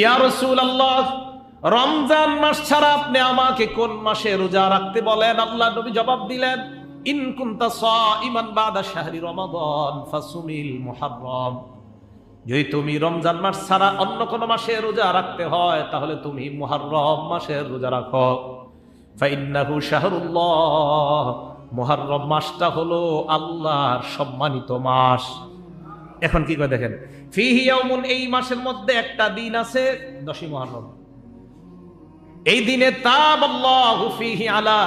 ইয়া রাসূলুল্লাহ, রমজান মাস ছাড়া আপনি আমাকে কোন মাসে রোজা রাখতে বলেন? আল্লাহ নবী জবাব দিলেন সাইমান বাদা শাহরি যদি তুমি রমজান মাস ছাড়া অন্য কোনো মাসে রোজা রাখতে হয়, তাহলে তুমি রোজা মাসটা হলো আল্লাহর সম্মানিত মাস। এখন কি করে দেখেন? ফিহি ইয়াউমুন, এই মাসের মধ্যে একটা দিন আছে দশই মুহররম এই দিনে তাবাল্লাহু ফিহি আলা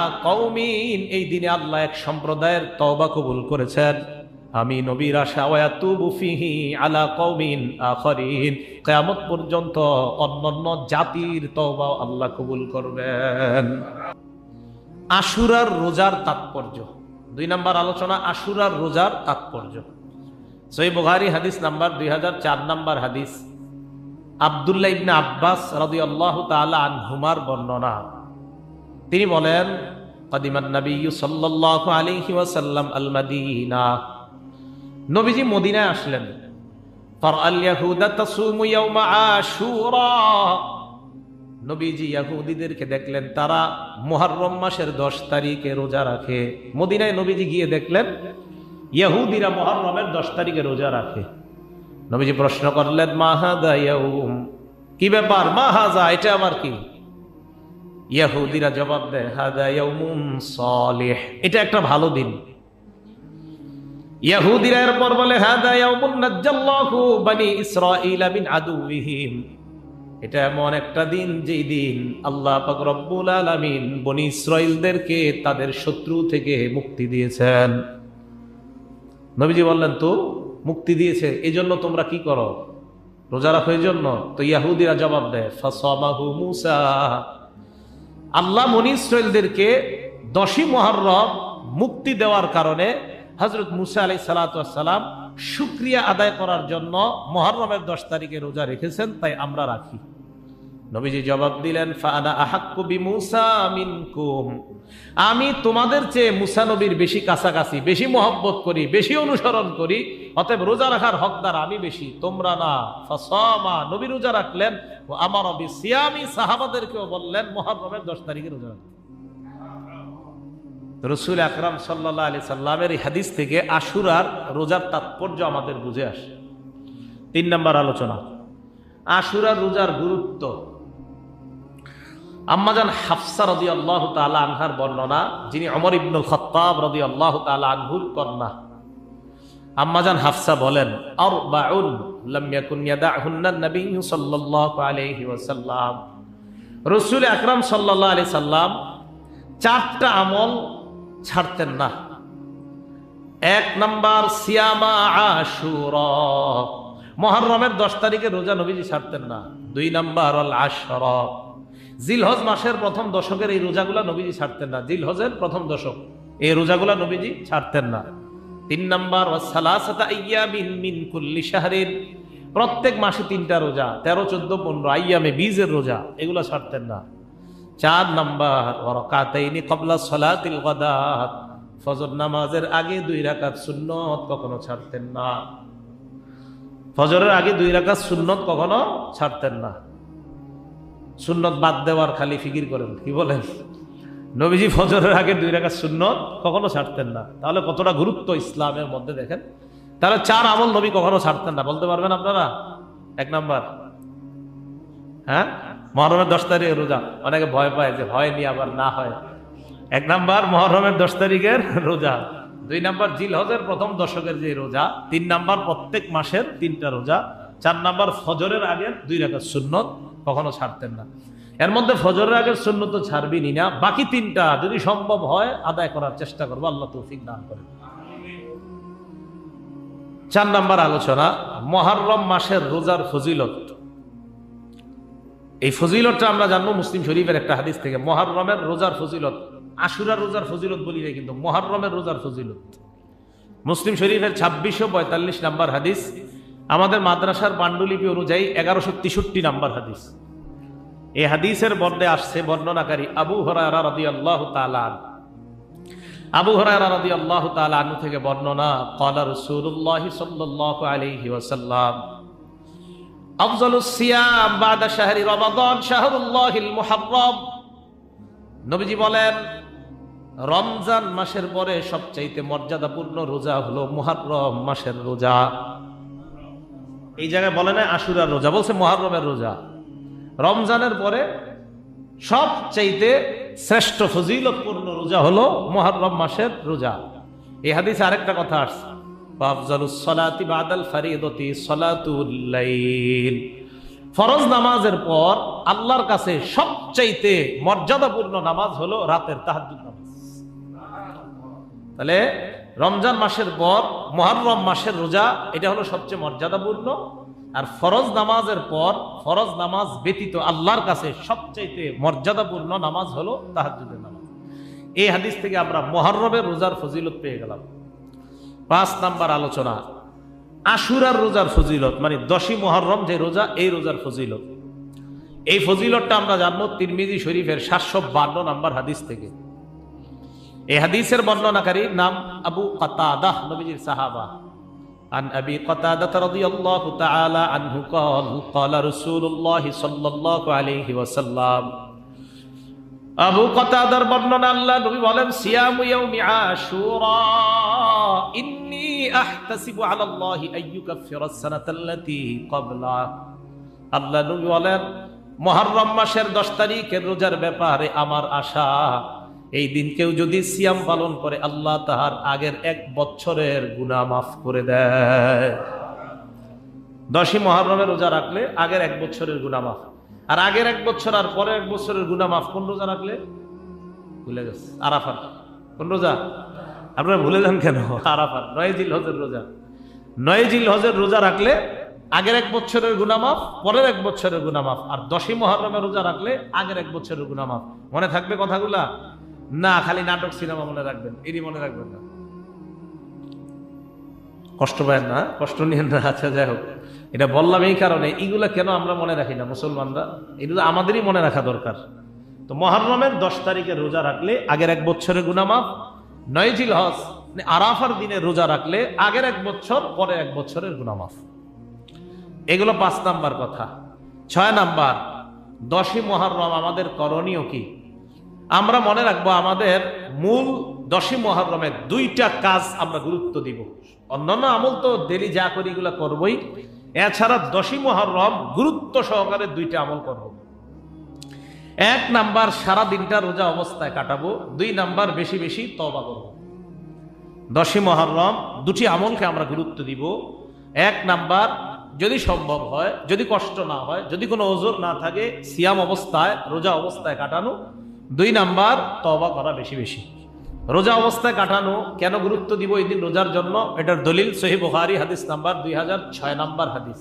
এই দিনে আল্লাহ এক সম্প্রদায়ের তওবা কবুল করেছেন। আমি নবীর আশা ফিহি আলা কওমিন আখরিন। কিয়ামত পর্যন্ত অন্যান্য জাতির তওবা আল্লাহ কবুল করবেন। আশুরার রোজার তাৎপর্য। দুই নাম্বার আলোচনা, আশুরার রোজার তাৎপর্য। সই বুখারি হাদিস নাম্বার দুই হাজার চার নাম্বার হাদিস। আবদুল্লাহ ইবনে আব্বাস রাদি আল্লাহ তালা আনহুমার বর্ণনা। তিনি বলেন, কদিমান নবী সাল্লাল্লাহু আলাইহি ওয়াসাল্লাম আল নবীজি মদিনায় আসলেন। নবীজি ইয়াহুদিদেরকে দেখলেন, তারা মুহররম মাসের দশ তারিখে রোজা রাখে। মদিনায় নবীজি গিয়ে দেখলেন ইয়াহুদিরা মুহররমের দশ তারিখে রোজা রাখে। নবীজি প্রশ্ন করলেন মাহাদা ইয়াউম? কি ব্যাপার? মাহাজা এটা আমার কি? ইয়াহুদিরা জবাব দেয়, হাদা ইয়াউমুন সালিহ। এটা একটা ভালো দিন। ইয়াহুদিরা এরপর বলে, হাদা ইয়াউমুন নাজ্জাল্লাহু বানি ইসরাঈলা মিন আদুবিহিম এটা এমন একটা দিন, যেই দিন আল্লাহ পাক রব্বুল আলামিন বনি ইসরাইলদেরকে তাদের শত্রু থেকে মুক্তি দিয়েছেন। নবীজি বললেন, তো মুক্তি দিয়েছে এই জন্য তোমরা কি করো? রোজা রাখো এই জন্য তো ইয়াহুদিরা জবাব দেয় মুসা। আল্লাহ মনি ইসরাইলদেরকে দশই মুক্তি দেওয়ার কারণে হজরত মুসা আলাই সালাতাম শুক্রিয়া আদায় করার জন্য মহরমের দশ তারিখে রোজা রেখেছেন, তাই আমরা রাখি। নবীজি জবাব দিলেন ফানা আহাক্কু বিমুসা মিনকুম। আমি তোমাদের চেয়ে মুসা নবীর বেশি কাছাকাছি, বেশি মহব্বত করি, বেশি অনুসরণ করি, অতএব রোজা রাখার হকদার আমি বেশি, তোমরা না। ফাসমা, নবী রোজা রাখলেন, ও আমার অবি সিয়ামি সাহাবাদেরকেও বললেন, মহরমের দশ তারিখে রোজা রাখতে রসুল আকরাম সাল্লাহ আলি সাল্লামের এই হাদিস থেকে আশুরার রোজার তাৎপর্য আমাদের বুঝে আসে। তিন নম্বর আলোচনা, আশুরার রোজার গুরুত্ব। আম্মাজান হাফসা রদি আল্লাহ তালা আনহার বর্ণনা, যিনি অমর ইবনুল খত্তাব রদি আল্লাহ তালা আনহুর কন্যা। আম্মাজান হাফসা বলেন আর বাউন রাসূল আকরাম সাল্লাল্লাহু আলাইহি সাল্লাম চারটা আমল ছাড়তেন না। এক নাম্বার, সিয়ামা আশুরা। মহরমের দশ তারিখে রোজা নবীজি ছাড়তেন না। দুই নাম্বার অল আশর। জিলহজ মাসের প্রথম দশকের এই রোজাগুলা নবীজি ছাড়তেন না। জিলহজের প্রথম দশক। এই রোজাগুলা নবীজি ছাড়তেন না। তিন নাম্বার প্রত্যেক মাসে তিনটা রোজা, তেরো, চোদ্দ, পনেরো, আইয়ামে বীজের রোজা, এগুলা ছাড়তেন না। চার নাম্বার ফজর নামাজের আগে দুই রাকাত সুন্নত কখনো ছাড়তেন না। ফজরের আগে দুই রাকাত সুন্নত কখনো ছাড়তেন না। সুন্নত বাদ দেওয়ার খালি ফিকির করেন, কি বলেন? নবীজি ফজরের আগে দুই রাকাত সুন্নত কখনো ছাড়তেন না। তাহলে কতটা গুরুত্ব ইসলামের মধ্যে দেখেন? তাহলে চার আমল নবী কখনো ছাড়তেন না। বলতে পারবেন আপনারা? এক নাম্বার। হ্যাঁ? মহরমের দশ তারিখে রোজা। অনেকে ভয় পায় যে ভয় নিয়ে আবার না হয়। এক নাম্বার, মহরমের দশ তারিখের রোজা। দুই নাম্বার জিল হজের প্রথম দশকের যে রোজা, তিন নাম্বার, প্রত্যেক মাসের তিনটা রোজা। চার নাম্বার, ফজরের আগের দুই রেখার সুন্নত। কখনো ছাড়তেন না। এর মধ্যে ফজরের আগের সুন্নত তো ছাড়বিনি না। বাকি তিনটা যদি সম্ভব হয়, আদায় করার চেষ্টা করব। আল্লাহ তৌফিক দান করে চার নাম্বার আলোচনা, মহারম মাসের রোজার ফজিলত। এই ফজিলতটা আমরা জানব মুসলিম শরীফের একটা হাদিস থেকে। মহারমের রোজার ফজিলত আশুরার রোজার ফজিলত বলি কিন্তু মহারমের রোজার ফজিলত। মুসলিম শরীফের ছাব্বিশশো পঁয়তাল্লিশ নাম্বার হাদিস আমাদের মাদ্রাসার পাণ্ডুলিপি অনুযায়ী এগারোশো তেষট্টি নাম্বার হাদিস। এই হাদিসের বর্ণে আসছে বর্ণনাকারী আবু হরারা রদি আল্লাহ তালান আবু হরারা রদি আল্লাহ তালানু থেকে বর্ণনা কলা রসুল্লাহ সাল্লাহ আলহি ওয়াসাল্লাম আফজালুস সিয়াম বাদা শাহরি রমাদান শাহরুল্লাহিল মুহাররম। নবীজি বলেন, রমজান মাসের পরে সবচাইতে মর্যাদাপূর্ণ রোজা হলো মুহাররম মাসের রোজা। এই জায়গায় বলে না আশুরার রোজা, বলছে মুহাররমের রোজা। রমজানের পরে সবচাইতে শ্রেষ্ঠ ফজিলতপূর্ণ রোজা হলো মুহাররম মাসের রোজা। এই হাদিসে আরেকটা কথা আসছে। ফরজ নামাজের পর আল্লাহর কাছে সবচাইতে মর্যাদাপূর্ণ নামাজ হলো রাতের তাহাজ্জুদ নামাজ। তাহলে রমজান মাসের পর, মহরম মাসের রোজা, এটা হলো সবচেয়ে মর্যাদাপূর্ণ। আর ফরজ নামাজের পর, ফরজ নামাজ ব্যতীত আল্লাহর কাছে সবচাইতে মর্যাদাপূর্ণ নামাজ হলো তাহাজ্জুদের নামাজ। এই হাদিস থেকে আমরা মহরমের রোজার ফজিলত পেয়ে গেলাম। পাঁচ নাম্বার আলোচনা, আশুরার রোজার ফজিলত মানে দশই মহরম যে রোজা, এই রোজার ফজিলত। এই ফজিলতটা আমরা জানব তিরমিজি শরীফের সাতশো বান্ন নাম্বার হাদিস থেকে। এই হাদিসের বর্ণনাকারী নাম আবু কাতাদাহ নবীজির সাহাবা عن أبي قتادة رضي الله تعالى عنه قال قال رسول الله صلى الله عليه وسلم আবু কতাদার বর্ণনা আল্লাহ নবী বলেন সিয়ামু ইয়াউমি আশুরা ইন্নী আহতাসিবু আলা আল্লাহি আইয়ুকাফিরাস সানাতাল্লাতী ক্বাবলা আল্লাহ নবী বলেন মুহররম মাসের 10 তারিখের রোজার ব্যাপারে আমার আশা এই দিন কেউ যদি সিয়াম পালন করে, আল্লাহ তাহার আগের এক বছরের গুনাহ মাফ করে দেয়। দশই মহরমের রোজা রাখলে আগের এক বছরের গুনাহ মাফ। আর আগের এক বছর আর পরের এক বছরের গুনাহ মাফ কোন রোজা রাখলে? ভুলে গেছে। আরাফার কোন রোজা? আপনারা ভুলে যান কেন? আরাফার নয় জিল হজের রোজা। নয় জিল হজের রোজা রাখলে আগের এক বছরের গুনাহ মাফ, পরের এক বছরের গুনাহ মাফ। আর দশই মহরমের রোজা রাখলে আগের এক বছরের গুনাহ মাফ। মনে থাকবে কথাগুলা? না, খালি নাটক সিনেমা মনে রাখবেন, এরই মনে রাখবেন না। কষ্ট পায় না, কষ্ট নিয়ে না আচ্ছা যাই হোক। এটা বললাম এই কারণে এইগুলা কেন আমরা মনে রাখি না, মুসলমানরা? এগুলো আমাদেরই মনে রাখা দরকার। তো মহরমের দশ তারিখে রোজা রাখলে আগের এক বছরের গুনামাফ নয় জিল হজ মানে আরাফার দিনে রোজা রাখলে আগের এক বছর পরে এক বছরের গুনামাফ এগুলো পাঁচ নাম্বার কথা। ছয় নাম্বার, দশই মহরম আমাদের করণীয় কি? আমরা মনে রাখব আমাদের মূল দশই মহরমের দুইটা কাজ আমরা গুরুত্ব দিব। অন্যান্য আমল তো দেরি যা করি এগুলো করবই। এছাড়া দশই মহরম গুরুত্ব সহকারে দুইটা আমল করব। এক নাম্বার সারা দিনটা রোজা অবস্থায় কাটাবো, দুই নাম্বার বেশি বেশি তবা করব। দশই মহরম দুটি আমলকে আমরা গুরুত্ব দিব। এক নাম্বার যদি সম্ভব হয়, যদি কষ্ট না হয়, যদি কোনো ওজোর না থাকে, সিয়াম অবস্থায়, রোজা অবস্থায় কাটানো। দুই নাম্বার তবা করা বেশি বেশি। রোজা অবস্থায় কাটানো, কেন গুরুত্ব দিব এই দিন রোজার জন্য? এটার দলিল সহি বুহারি হাদিস নাম্বার দুই হাজার ছয় নাম্বার হাদিস।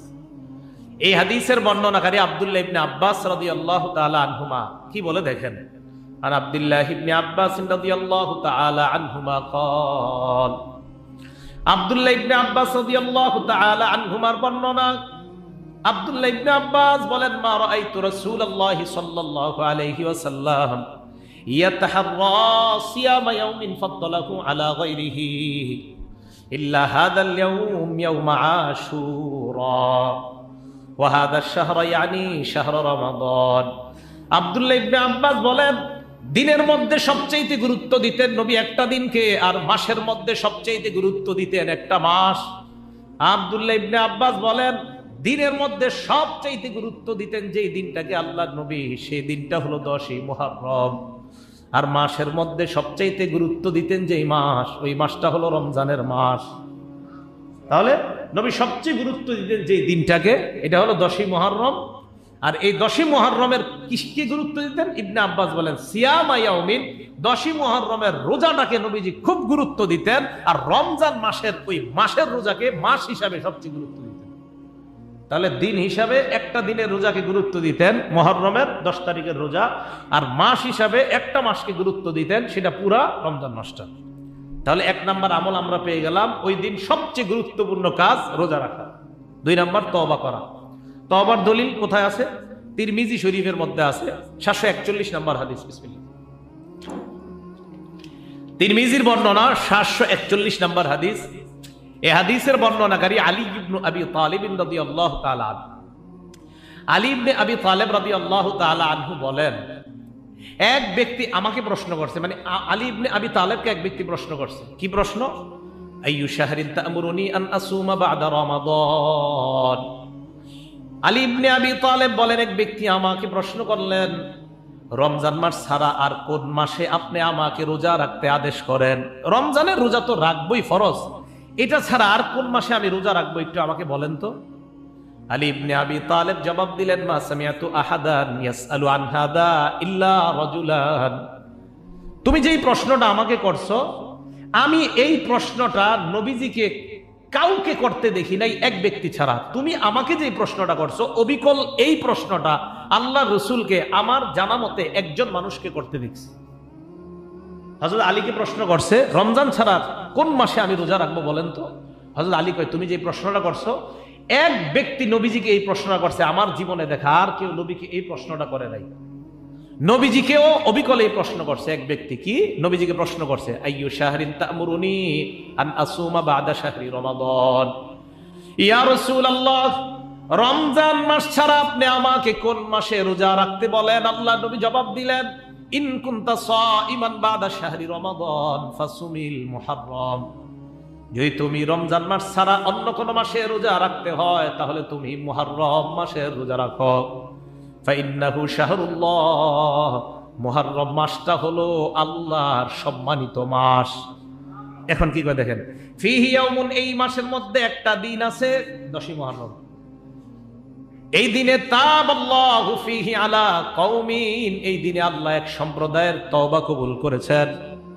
এই হাদিসের বর্ণনাকারী আবদুল্লাহ ইবনে আব্বাস রদি আল্লাহ তালা আনহুমা। কি বলে দেখেন? আর আবদুল্লাহ ইবনে আব্বাস রদি আল্লাহ তালা আনহুমা কল। আবদুল্লাহ ইবনে আব্বাস রদি আল্লাহ তালা আনহুমার বর্ণনা। আবদুল্লাহ ইবনে আব্বাস বলেন, মা রাআইতু রাসূলুল্লাহি সাল্লাল্লাহু আলাইহি ওয়াসাল্লাম। আব্বাস বলেন, দিনের মধ্যে সবচেয়ে গুরুত্ব দিতেন নবী একটা দিনকে, আর মাসের মধ্যে সবচেয়ে গুরুত্ব দিতেন একটা মাস। আব্দুল্লাহ ইবনে আব্বাস বলেন, দিনের মধ্যে সবচাইতে গুরুত্ব দিতেন যে দিনটাকে আল্লাহ নবী, সেই দিনটা হলো দশই মহারম আর মাসের মধ্যে সবচাইতে গুরুত্ব দিতেন যে মাস, ওই মাসটা হলো রমজানের মাস। তাহলে নবী সবচেয়ে গুরুত্ব দিতেন যে দিনটাকে, এটা হলো দশই মহারম আর এই দশই মহারমের কিসকে গুরুত্ব দিতেন? ইবনে আব্বাস বলেন সিয়ামাইয়াউমিন দশই মহারমের রোজাটাকে নবীজি খুব গুরুত্ব দিতেন। আর রমজান মাসের ওই মাসের রোজাকে মাস হিসাবে সবচেয়ে গুরুত্ব তাহলে দিন হিসাবে একটা দিনের রোজাকে গুরুত্ব দিতেন, মহরমের দশ তারিখের রোজা, আর মাস হিসাবে একটা মাসকে গুরুত্ব দিতেন, সেটা পুরা রমজান মাসটা। তাহলে এক নাম্বার আমল আমরা পেয়ে গেলাম, ওই দিন সবচেয়ে গুরুত্বপূর্ণ কাজ রোজা রাখা। দুই নাম্বার তবা করা। তবার দলিল কোথায় আছে? তিরমিজি শরীফের মধ্যে আছে, সাতশো একচল্লিশ নাম্বার হাদিস, বিসমিল্লাহ। তিরমিজির বর্ণনা সাতশো একচল্লিশ নাম্বার হাদিস এ হাদিসের বর্ণনাকারী আলী ইবনু আবি তালিবিন রাদিয়াল্লাহু তাআলা আনহু। আলী ইবনে আবি তালেব রাদি আল্লাহ তাআলা আনহু বলেন, এক ব্যক্তি আমাকে প্রশ্ন করছে মানে আলী ইবনে আবি তালেবকে এক ব্যক্তি প্রশ্ন করছে, কি প্রশ্ন? আইয়ু শাহরিন তা'মুরুনি আন আসুমা বা'দা রমাদান। আলী ইবনে আবি তালেব বলেন, এক ব্যক্তি আমাকে প্রশ্ন করলেন, রমজান মাস ছাড়া আর কোন মাসে আপনি আমাকে রোজা রাখতে আদেশ করেন? রমজানের রোজা তো রাখবই ফরজ। এটা ছাড়া আর কোন মাসে আমি রোজা রাখব একটু আমাকে বলেন তো? আলী ইবনে আবি তালেব জবাব দিলেন, মা সামিয়াতু আহাদান ইয়াসআলু আন হাদা ইল্লা রাজুলান। তুমি যেই প্রশ্নটা আমাকে করছ, আমি এই প্রশ্নটা নবীজিকে কাউকে করতে দেখি নাই, এক ব্যক্তি ছাড়া। তুমি আমাকে যে প্রশ্নটা করছ, অবিকল এই প্রশ্নটা আল্লাহ রসুলকে আমার জানা মতে একজন মানুষকে করতে দেখছি। হজরত আলীকে প্রশ্ন করছে, রমজান ছাড়া কোন মাসে আমি রোজা রাখব বলেন তো? হজরত আলী কয়, তুমি যে প্রশ্নটা করছ, এক ব্যক্তি নবীজিকে এই প্রশ্নটা করছে, আমার জীবনে দেখা আর কেউ নবীকে এই প্রশ্নটা করে নাই। নবীজিকেও অবিকল এই প্রশ্ন করছে, এক ব্যক্তি কি? নবীজিকে প্রশ্ন করছে, আইয়ু শাহরিন তা'মুরুনি আন আসুমা বাদা শাহরি রমাদান। ইয়া রাসূলুল্লাহ, রমজান মাস ছাড়া আপনি আমাকে কোন মাসে রোজা রাখতে বলেন? আল্লাহ নবী জবাব দিলেন ইন কুনতা সাইমান বাদা শাহরি রমাদান ফাসুমিল মুহাররম। যদি তুমি রমজান মাস ছাড়া অন্য কোন মাসে রোজা রাখতে হয়, তাহলে তুমি মুহাররম মাসের রোজা রাখো। ফাইন্নাহু শাহরুল্লাহ। মুহাররম মাসটা হলো আল্লাহর সম্মানিত মাস। এখন কি করে দেখেন? ফিহি ইয়াউমুন এই মাসের মধ্যে একটা দিন আছে দশই মুহররম। এই দিনে তাবাল্লাহু ফিহি আলা কওমিন, এই দিনে আল্লাহ এক সম্প্রদায়ের তওবা কবুল করেছেন।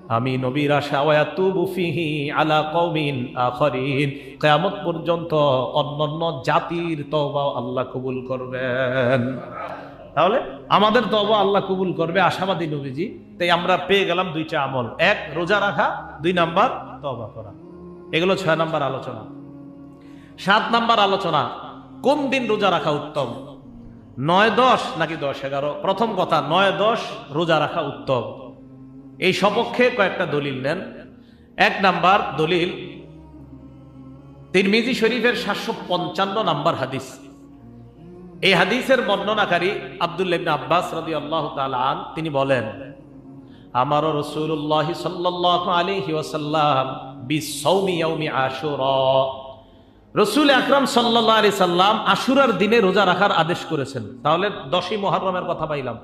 আমি নবীর আশা ওয়াতুবু ফিহি আলা কওমিন আখরিন। কিয়ামত পর্যন্ত অন্যান্য জাতির তওবা আল্লাহ কবুল করবেন। তাহলে আমাদের তওবা আল্লাহ কবুল করবে, আশাবাদী নবীজি। তাই আমরা পেয়ে গেলাম দুইটা আমল। এক, রোজা রাখা, দুই নাম্বার তওবা করা। এগুলো ছয় নাম্বার আলোচনা। সাত নাম্বার আলোচনা কোন দিন রোজা রাখা উত্তম? নয় দশ নাকি দশ এগারো? প্রথম কথা, নয় দশ রোজা রাখা উত্তম। এই সপক্ষে কয়েকটা দলিল নেন। এক নাম্বার দলিল, তিরমিজি শরীফের সাতশো পঞ্চান্ন নাম্বার হাদিস। এই হাদিসের বর্ণনাকারী আব্দুল্লাহ আব্বাস রাদি আল্লাহ আন, তিনি বলেন আমার রসুল্লাহ সাল্লাহ বিসৌমি ইয়াউমি আশুরা। রসুল আকরাম সাল্লাহ আলি সাল্লাম আশুরার দিনে রোজা রাখার আদেশ করেছেন। তাহলে দশই মহরমের কথা পাইলাম।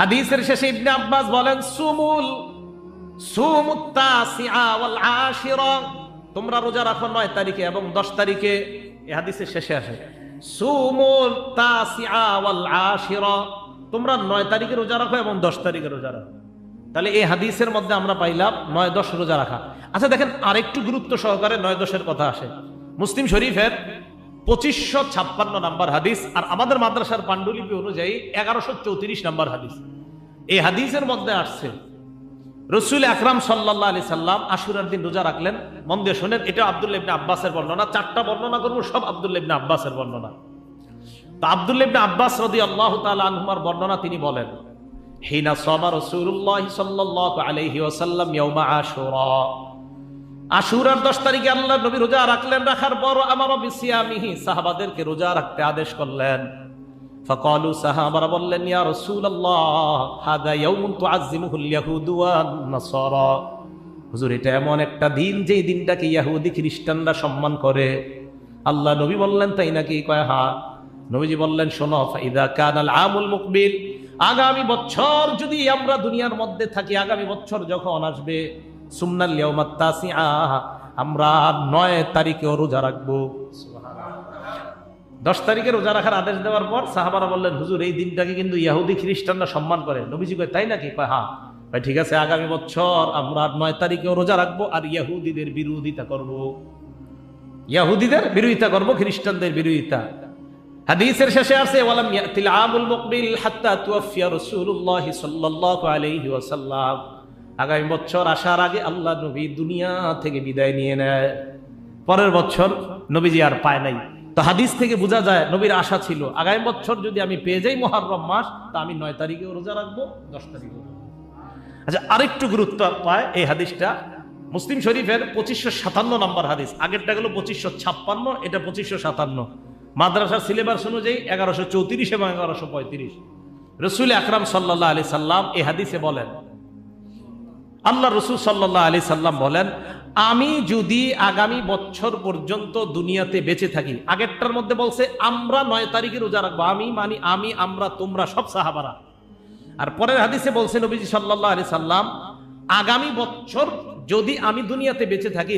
হাদিসের শেষে ইবনে আব্বাস বলেন, সুমুল তোমরা রোজা রাখো নয় তারিখে এবং দশ তারিখে হাদিসের শেষে আসে। সুমুল তোমরা নয় তারিখে রোজা রাখো এবং দশ তারিখে রোজা রাখো। তাহলে এই হাদিসের মধ্যে আমরা পাইলাম নয় দশ রোজা রাখা। আচ্ছা দেখেন, আরেকটু গুরুত্ব সহকারে নয় দশের কথা আসে। মুসলিম শরীফের পঁচিশশো ছাপ্পান্ন নাম্বার হাদিস আর আমাদের মাদ্রাসার পাণ্ডুলিপি অনুযায়ী এগারোশো চৌত্রিশ নাম্বার হাদিস। এই হাদিসের মধ্যে আসছে, রসুল আকরাম সাল্লাহ আলি সাল্লাম আশুরার দিন রোজা রাখলেন। মন দিয়ে শোনেন, এটা আব্দুল্লাহ ইবনে আব্বাসের বর্ণনা, চারটা বর্ণনা করব, সব আব্দুল্লাহ ইবনে আব্বাসের বর্ণনা। তো আব্দুল্লাহ ইবনে আব্বাস রদি আল্লাহ আনহুমার বর্ণনা তিনি বলেন, হিনা সামা রাসূলুল্লাহ সাল্লাল্লাহু আলাইহি ওয়াসাল্লাম ইয়াউমা আশুরা। আশুরার দশ তারিখে আল্লাহ নবী রোজা রাখলেন, রাখার পর আমার বিসিয়ামিহি সাহাবাদেরকে রোজা রাখতে আদেশ করলেন। ফকালু সাহাবারা বললেন, ইয়া রাসূলুল্লাহ হাদা ইয়াউমুন তুআজ্জিমুহুল ইয়াহুদু ওয়ান নাসারা। হুজুর, এটা এমন একটা দিন, যেই দিনটাকে ইহুদি খ্রিস্টানরা সম্মান করে। আল্লাহ নবী বললেন, তাই নাকি? কয়, হা। নবীজি বললেন, শোনো, ফাইদা কানাল আমুল মুকবিল, আগামী বছর যদি আমরা দুনিয়ার মধ্যে থাকি, আগামী বছর যখন আসবে ইয়াউমাত আমরা নয় তারিখে রোজা রাখব। দশ তারিখে রোজা রাখার আদেশ দেওয়ার পর সাহাবারা বললেন, হুজুর, এই দিনটাকে কিন্তু ইয়াহুদি খ্রিস্টানরা সম্মান করে। নবীজি তাই নাকি? হ্যাঁ। ভাই, ঠিক আছে, আগামী বছর আমরা নয় তারিখে রোজা রাখব আর ইয়াহুদিদের বিরোধিতা করব। ইয়াহুদিদের বিরোধিতা করব, খ্রিস্টানদের বিরোধিতা। হাদিসের শেষে আছে, ওয়ালাম ইয়াতিল আমুল মুকবিল হাত্তা তুওয়াফিয়া রাসূলুল্লাহ সাল্লাল্লাহু আলাইহি ওয়াসাল্লাম। আগামী বছর আসার আগে আল্লাহ নবী দুনিয়া থেকে বিদায় নিয়ে নেয়। পরের বছর নবীজি আর পায় নাই। তো হাদিস থেকে বোঝা যায়, নবীর আশা ছিল, আগামী বছর যদি আমি পেয়ে যাই মহারম মাস, তা আমি নয় তারিখেও রোজা রাখব, দশ তারিখে আচ্ছা আরেকটু গুরুত্ব পায় এই হাদিসটা। মুসলিম শরীফের পঁচিশশো সাতান্ন নম্বর হাদিস। আগেরটা গেল পঁচিশশো ছাপ্পান্ন, এটা পঁচিশশো সাতান্ন। মাদ্রাসার সিলেবাস অনুযায়ী এগারোশো চৌত্রিশ এবং এগারোশো পঁয়ত্রিশ। রসুল আকরাম সাল্লাহ আলি সাল্লাম এ হাদিসে বলেন আল্লাহ রসুল সাল্লাহ আলি সাল্লাম বলেন আমি যদি আগামী বছর পর্যন্ত দুনিয়াতে বেঁচে থাকি আগেরটার মধ্যে বলছে আমরা নয় তারিখে রোজা রাখব আমি মানি আমি আমরা তোমরা সব সাহাবারা। আর পরের হাদিসে বলছে নবীজি সাল্লাহ আলি সাল্লাম আগামী বছর যদি আমি দুনিয়াতে বেঁচে থাকি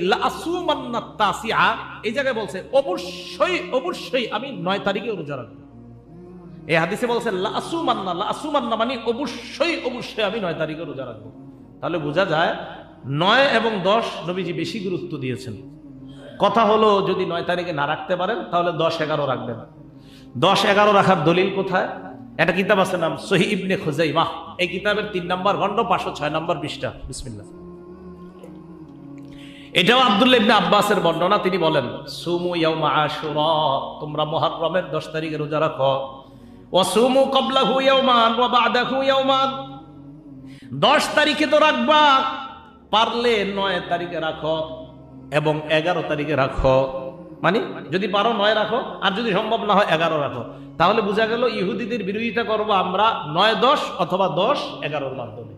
তাসিআ, এই জায়গায় বলছে অবশ্যই অবশ্যই আমি নয় তারিখে রোজা রাখব। এই হাদিসে বলছে লাসুমান্না লাসুমান্না মানে অবশ্যই অবশ্যই আমি নয় তারিখে রোজা রাখব। তাহলে বোঝা যায় নয় এবং দশ নবীজি বেশি গুরুত্ব দিয়েছেন। কথা হলো, যদি নয় তারিখে না রাখতে পারেন, তাহলে দশ এগারো রাখবেন। দশ এগারো রাখার দলিল কোথায়? একটা কিতাব আছে নাম সহি ইবনে খুজাইমাহ এই কিতাবের তিন নম্বর খণ্ড, পাঁচশো ছয় নম্বর পৃষ্ঠা। বিসমিল্লা এটাও আব্দুল্লাহ ইবনে আব্বাসের বর্ণনা। তিনি বলেন, সুমু ইয়াউমা আশুরা তোমরা মুহররমের 10 তারিখে রোজা রাখো। ওয়া সুমু ক্বাবলাহু ইয়াউমান ওয়া বা'দাহু ইয়াউমান 10 তারিখে তো রাখবা, পারলে 9 তারিখে রাখো এবং 11 তারিখে রাখো। মানে যদি পারো 9 রাখো, আর যদি সম্ভব না হয় 11 রাখো। তাহলে বোঝা গেল ইহুদিদের বিরোধিতা করব আমরা 9 10 অথবা 10 11 এর মাধ্যমে।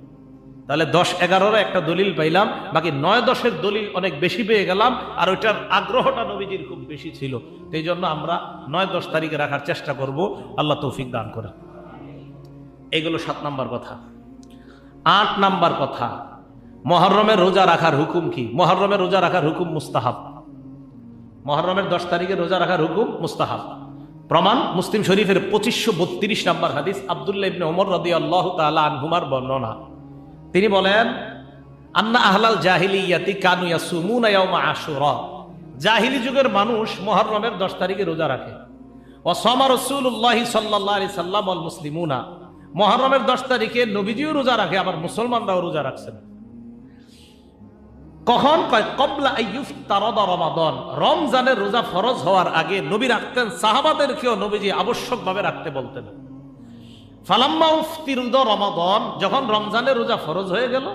তাহলে দশ এগারোর একটা দলিল পাইলাম, বাকি নয় দশের দলিল অনেক বেশি পেয়ে গেলাম, আর ওইটার আগ্রহটা নবীজির খুব বেশি ছিল। সেই জন্য আমরা নয় দশ তারিখে রাখার চেষ্টা করব, আল্লাহ তৌফিক দান করে এগুলো সাত নাম্বার কথা। আট নাম্বার কথা, মহরমের রোজা রাখার হুকুম কি? মহরমের রোজা রাখার হুকুম মুস্তাহাব। মহরমের দশ তারিখে রোজা রাখার হুকুম মুস্তাহাব। প্রমাণ, মুসলিম শরীফের পঁচিশশো বত্রিশ নম্বর হাদিস আবদুল্লাহ ইবনে ওমর রদি আল্লাহ তালা আনহুমার বর্ণনা। তিনি বলেন, আন্না আহলাল জাহিলিয়াতি কানু ইয়াসুমুনা ইয়াউমা আশুরা। জাহিলি যুগের মানুষ মুহররমের 10 তারিখে রোজা রাখে। ওয়া সামা রাসূলুল্লাহি সাল্লাল্লাহু আলাইহি সাল্লাম মুসলিমুনা। মুহররমের 10 তারিখে নবীজিও রোজা রাখে, আবার মুসলমানরাও রোজা রাখছেন কখন? কয়, কবলা রমাদান। রমজানের রোজা ফরজ হওয়ার আগে নবী রাখতেন, সাহাবাদেরকেও নবীজি আবশ্যকভাবে রাখতে বলতেন। ফালাম্মা উফতিরুদ রমাদন, যখন রমজানের রোজা ফরজ হয়ে গেল,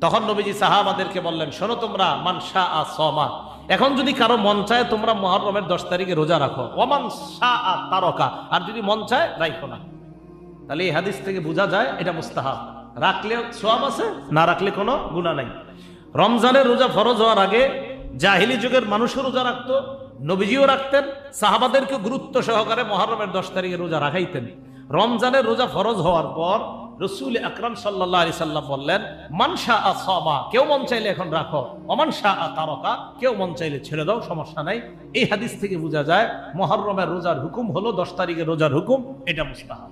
তখন নবীজি সাহাবাদেরকে বললেন, শোনো তোমরা মানসা আ সমা এখন যদি কারও মন চায় তোমরা মহরমের দশ তারিখে রোজা রাখো। অমান শাহ আ তারকা। আর যদি মন চায় রাখো না। তাহলে এই হাদিস থেকে বোঝা যায় এটা মুস্তাহাব। রাখলে সোয়াব আছে, না রাখলে কোনো গুণা নাই। রমজানের রোজা ফরজ হওয়ার আগে জাহিলি যুগের মানুষও রোজা রাখতো, নবীজিও রাখতেন সাহাবাদেরকে গুরুত্ব সহকারে মহরমের দশ তারিখে রোজা রাখাইতেন। রমজানের রোজা ফরজ হওয়ার পর রসুল আকরাম সাল্লাহ আলি সাল্লাম বললেন মানসা আ সমা কেউ মন চাইলে এখন রাখো। অমানসা আ তারকা কেউ মন চাইলে ছেড়ে দাও, সমস্যা নাই। এই হাদিস থেকে বোঝা যায় মহরমের রোজার হুকুম হলো দশ তারিখের রোজার হুকুম, এটা মুস্তাহাব।